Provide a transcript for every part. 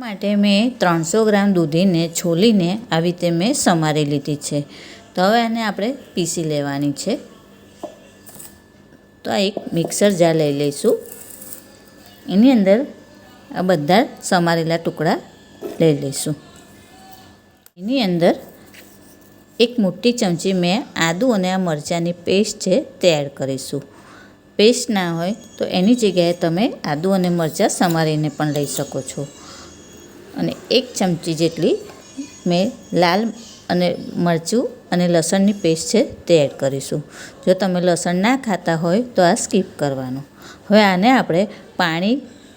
માટે મેં ત્રણસો ગ્રામ દૂધીને છોલીને આવી રીતે મેં સમારી લીધી છે. તો હવે આને આપણે પીસી લેવાની છે. તો આ એક મિક્સર જાર લઈ લઈશું. એની અંદર આ બધા સમારેલા ટુકડા લઈ લઈશું. એની અંદર એક મોટી ચમચી મેં આદું અને આ મરચાંની પેસ્ટ છે તે એડ કરીશું. પેસ્ટ ના હોય તો એની જગ્યાએ તમે આદું અને મરચાં સમારીને પણ લઈ શકો છો. અને એક ચમચી જેટલી મેં લાલ અને મરચું અને લસણની પેસ્ટ છે તે એડ કરીશું. જો તમે લસણ ના ખાતા હોય તો આ સ્કીપ કરવાનું. હવે આને આપણે પાણી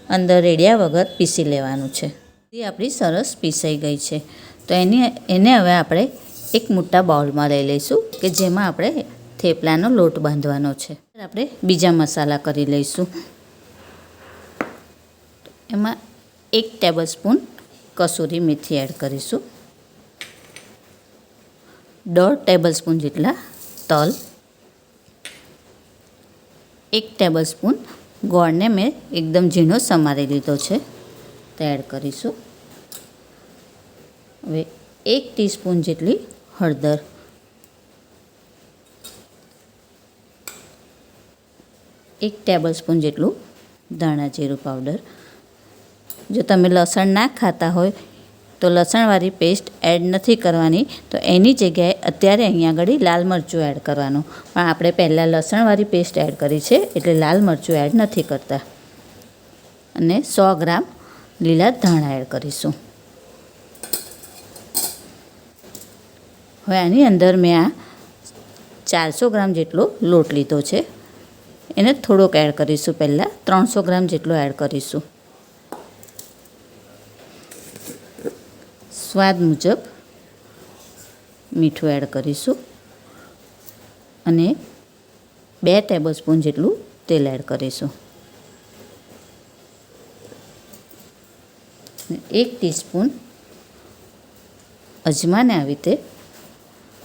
અંદર રેડ્યા વગર પીસી લેવાનું છે. એ આપણી સરસ પીસાઈ ગઈ છે. તો એની, એને હવે આપણે એક મોટા બાઉલમાં લઈ લઈશું કે જેમાં આપણે થેપલાનો લોટ બાંધવાનો છે. આપણે બીજા મસાલા કરી લઈશું. એમાં એક ટેબલ સ્પૂન કસૂરી મેથી એડ કરીશું. દોઢ ટેબલ સ્પૂન જેટલા તલ. એક ટેબલ સ્પૂન ગોળને મેં એકદમ ઝીણો સમારી લીધો છે. તે એડ કરીશું. હવે એક ટીસ્પૂન જેટલી હળદર. એક ટેબલ સ્પૂન જેટલું ધાણા જીરું પાવડર. જો તમે લસણ ના ખાતા હોય, તો લસણવાળી પેસ્ટ એડ નથી કરવાની. તો એની જગ્યાએ અત્યારે અહીંયા આગળ લાલ મરચું એડ કરવાનું. પણ આપણે પહેલાં લસણવાળી પેસ્ટ એડ કરી છે, એટલે લાલ મરચું એડ નથી કરતા. અને સો ગ્રામ લીલા ધાણા એડ કરીશું. હવે આની અંદર મેં આ ચારસો ગ્રામ જેટલો લોટ લીધો છે. એને થોડોક એડ કરીશું પહેલાં, ત્રણસો ગ્રામ જેટલો એડ કરીશું. સ્વાદ મુજબ મીઠું એડ કરીશું. અને બે ટેબલ સ્પૂન જેટલું તેલ એડ કરીશું. એક ટીસ્પૂન અજમાને આવી રીતે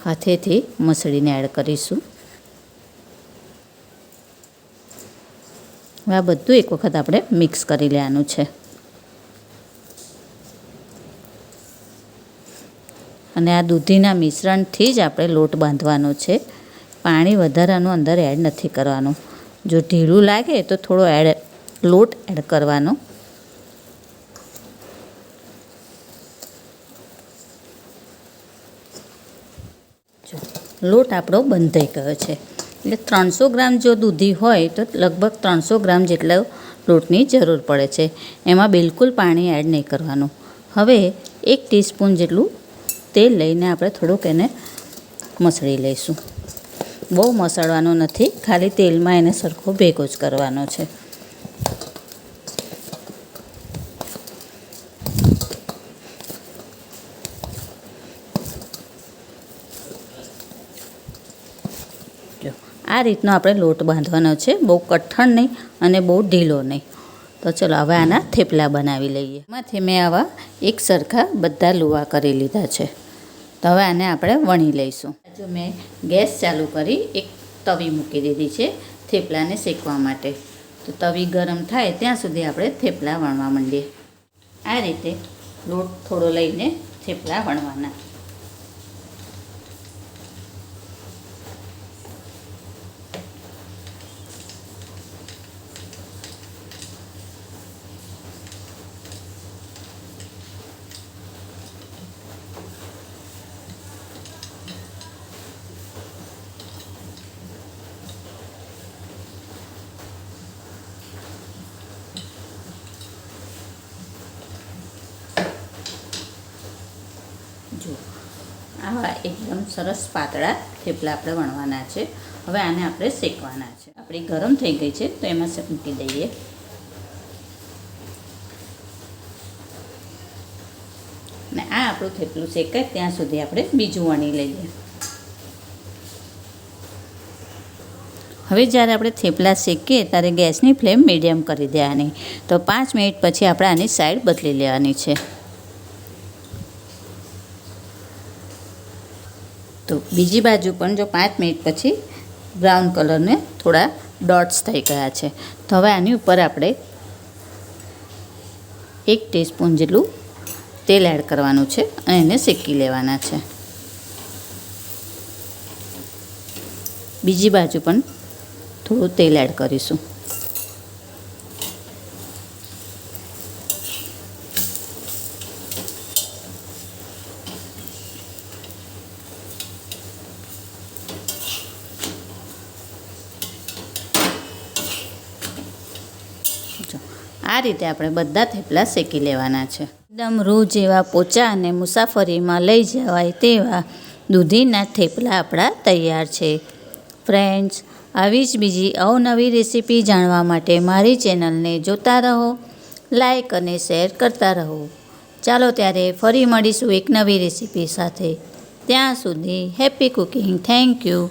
હાથેથી મસળીને એડ કરીશું. આ બધું એક વખત આપણે મિક્સ કરી લેવાનું છે. અને આ દૂધીના મિશ્રણથી જ આપણે લોટ બાંધવાનો છે. પાણી વધારાનું અંદર એડ નથી કરવાનું. જો ઢીલું લાગે તો થોડો એડ લોટ એડ કરવાનો. લોટ આપણો બંધ થઈ ગયો છે. એટલે ત્રણસો ગ્રામ જો દૂધી હોય તો લગભગ ત્રણસો ગ્રામ જેટલો લોટની જરૂર પડે છે. એમાં બિલકુલ પાણી એડ નહીં કરવાનું. હવે એક ટીસ્પૂન જેટલું તેલ લઈને આપણે થોડુંક એને મસળી લઈશું. બહુ મસળવાનો નથી, ખાલી તેલમાં એને સરખો ભેગો જ કરવાનો છે. આ રીતનો આપણે લોટ બાંધવાનો છે, બહુ કઠણ નહીં અને બહુ ઢીલો નહીં. તો ચલો હવે આના થેપલા બનાવી લઈએ. એમાંથી મેં આવા એક સરખા બધા લુવા કરી લીધા છે. તો હવે આને આપણે વણી લઈશું. જો મેં ગેસ ચાલુ કરી એક તવી મૂકી દીધી છે થેપલાને શેકવા માટે. તો તવી ગરમ થાય ત્યાં સુધી આપણે થેપલા વણવા માંડીએ. આ રીતે લોટ થોડો લઈને થેપલા વણવાના. જો આવા એકદમ સરસ પાતળા થેપલા આપણે વણવાના છે. હવે આને આપણે શેકવાના છે. આપણી ગરમ થઈ ગઈ છે, તો એમાં મૂકી દઈએ. ને આ આપણું થેપલું શેકાય, ત્યાં સુધી આપણે બીજું વણી લઈએ. હવે જ્યારે આપણે થેપલા શેકીએ, ત્યારે ગેસની ફ્લેમ મીડિયમ કરી દેવાની. તો પાંચ મિનિટ પછી આપણે આની સાઈડ બદલી લેવાની છે તો બીજી બાજુ પણ જો પાંચ મિનિટ પછી બ્રાઉન કલરને થોડા ડોટ્સ થઈ ગયા છે. તો હવે આની ઉપર આપણે એક ટીસ્પૂન જેટલું તેલ એડ કરવાનું છે અને એને શેકી લેવાના છે. બીજી બાજુ પણ થોડું તેલ એડ કરીશું. આ રીતે આપણે બધા થેપલા શેકી લેવાના છે. એકદમ રૂ જેવા પોચા અને મુસાફરીમાં લઈ જવાય તેવા દૂધીના થેપલા આપણા તૈયાર છે. ફ્રેન્ડ્સ, આવી જ બીજી અવનવી રેસીપી જાણવા માટે મારી ચેનલને જોતા રહો, લાઈક અને શેર કરતા રહો. ચાલો ત્યારે ફરી મળીશું એક નવી રેસીપી સાથે. ત્યાં સુધી હેપી કુકિંગ. Thank you.